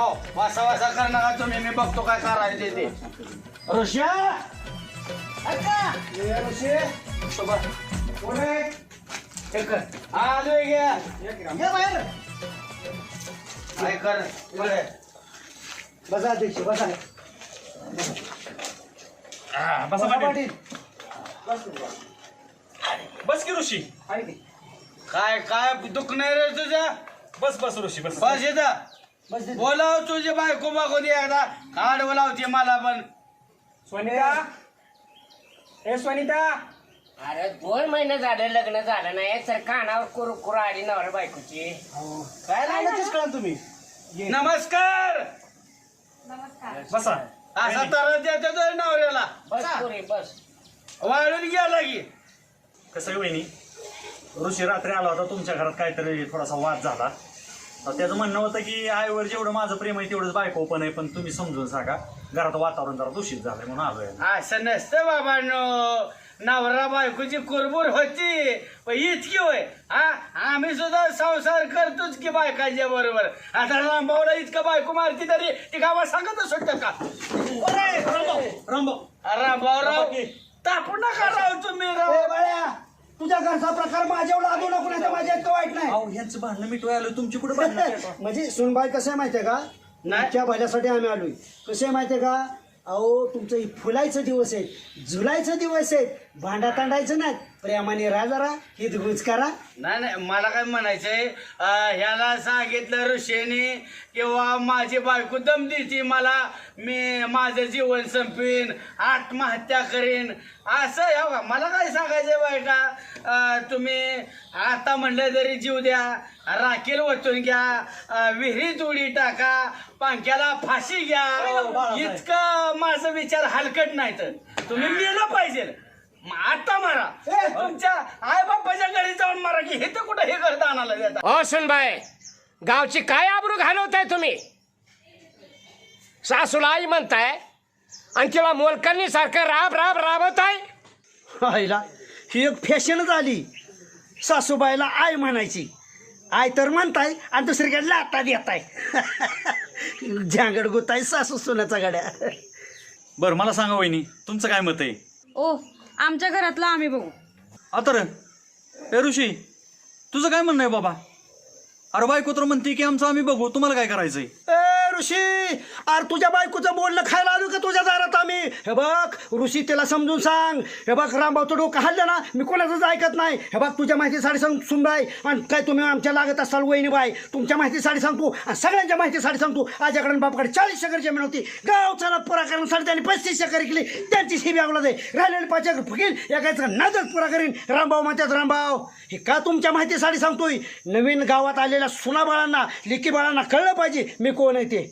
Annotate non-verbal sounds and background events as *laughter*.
भाऊ वासा वासा कर नका तुम्ही. मी बघतो काय करायचे ते. ऋषा अक्का ये ऋषी. हे हा आलोय घ्या ये बाहेर. काय कर. बसा अध्यक्ष बसा. हा, बसा पाटील. बस की ऋषी? काय काय दुख नाही रे तुझ्या बस बस ऋषी बस. बस इथं. बस. बोलाव तुझी बायको बघून ये एकदा. काढ बोलावते मला पण. स्वनिता? ए स्वनिता? अरे दोन महिने झाले लग्न झालं नाही. सर कानावर कुरु कुरु आली नवरा बायकोची. अहो, काय लागायचंच तुम्ही? ये. नमस्कार! बसा. असा तर देतो तो नवऱ्याला. बस पुरी बस. वाळून गेला की. कसं आहे वहिनी? ऋषी रात्री आला होता तुमच्या घरात काहीतरी थोडासा वाद झाला. तर त्याचं म्हणणं होतं की आईवर जेवढं माझं प्रेम आहे तेवढंच बायको पण आहे पण तुम्ही समजून सांगा घरात वातावरण जरा दूषित झालंय म्हणून आलोय असं नसतं बाबांनो. नवरा बायकोची कुरबुर होती पण इतकी होय. हा आम्ही सुद्धा संसार करतोच की बायकांच्या बरोबर. आता रामभाऊला इतकं बायको मारती तरी ती गावात सांगत सुटत का? रामभाऊ रामभाऊ राव तापू नका राव तुम्ही ए, राव तुझ्या घरचा प्रकार माझ्यावर लादू नको नाही तर माझ्या इतकं वाईट नाही अहो ह्यांचं भांडणं मिटवाय आलं तुमची कुठे भांडणं *laughs* म्हणजे सुनबाई कसं आहे माहितीये का? नाही. तुमच्या भल्यासाठी आम्ही आलोय. कसं आहे माहितीये का? अहो तुमचं हे फुलायचं दिवस आहे झुलायचं दिवस आहे भांडा तांडायचं नाही. प्रेमाने राहा जरा हित गुज करा. नाही नाही मला काय म्हणायचंय अं, ह्याला सांगितलं ऋषीने किंवा माझी बायको दम देते मला मी माझं जीवन संपवीन आत्महत्या करीन. असं ह्या बघा, मला काय सांगायचंय बायका? अं, तुम्ही आता म्हणलं तरी जीव द्या राखेल वतून घ्या अं, विहिरीत उडी टाका पंख्याला फाशी घ्या. हो, बाळासाहेब. इतकं माझं विचार हलकट नाही तर तुम्ही मेलं पाहिजे. मग आता मारा. तुमच्या आई बाप्पाच्या घरी जाऊन मारा की हे तर कुठं हे करता आणायला देता हो सुनबाई गावची काय आबरू घालवताय तुम्ही? सासूला आई म्हणताय आणि तिला मोलकरणी सारखं राब राब राबत आहे आईला ही एक फॅशनच आली. सासूबाईला आय म्हणायची. आय तर म्हणताय आणि दुसरीकडे लाता देताय. *laughs* झांगड गुताय सासू सोन्याचा गाड्या. बरं मला सांगा वहिनी तुमचं काय मत आहे? ओ आमच्या घरातलं आम्ही बघू. आता रे. ए ऋषी तुझं काय म्हणणं आहे बाबा? अरे बायको तर म्हणते की आमचं आम्ही बघू. तुम्हाला काय करायचंय? ऋषी अरे तुझ्या बायकोचं बोलणं खायला आलो का तुझ्या दारात आम्ही? हे बघ ऋषी त्याला समजून सांग. हे बघ रामभाऊचं डोकं हल्लं ना मी कोणाचंच ऐकत नाही. हे बघ तुझ्या माहितीसाठी सांग सुनबाई. आणि काय तुम्ही आमच्या लागत असाल वहिनीबाई? तुमच्या माहितीसाठी सांगतो आणि सगळ्यांच्या माहितीसाठी सांगतो. आजकडे बापाकडे चाळीस एकर जमीन होती. गावचा पुरा करण्यासाठी त्यांनी पस्तीस एकर केली त्यांची ही आवला दे. राहिलेले पाच एकर फुकील एकाचा नादच पुरा करीन. रामभाऊ म्हणतात रामभाऊ हे का तुमच्या माहितीसाठी सांगतोय? नवीन गावात आलेल्या सुना बाळांना लिखी बाळांना कळलं पाहिजे. मी कोण आहे ते?